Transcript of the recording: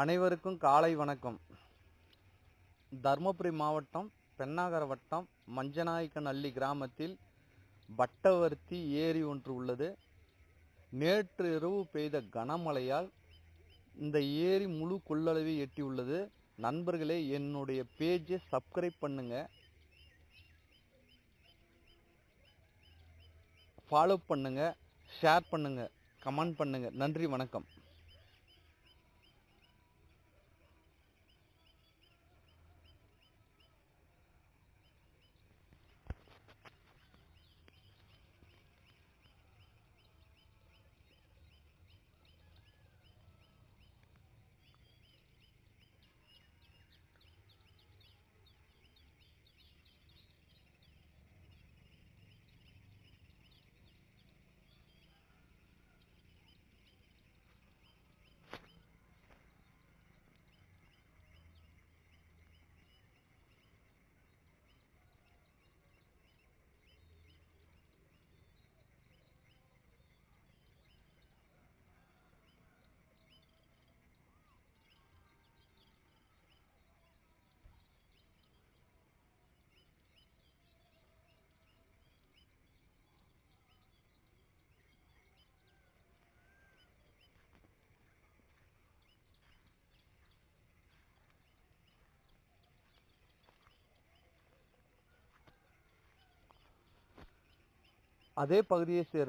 அனைவருக்கும் காலை வணக்கம். தருமபுரி மாவட்டம் பெண்ணாகர வட்டம் மஞ்சநாயக்கனல்லி கிராமத்தில் வட்டவர்த்தி ஏரி ஒன்று உள்ளது. நேற்று இரவு பெய்த கனமழையால் இந்த ஏரி முழு கொள்ளளவை எட்டியுள்ளது நண்பர்களே என்னுடைய பேஜை சப்ஸ்கிரைப் பண்ணுங்க. ஃபாலோ பண்ணுங்க ஷேர் பண்ணுங்க கமெண்ட் பண்ணுங்க. நன்றி வணக்கம். அதே பகுதியை சேர்ந்த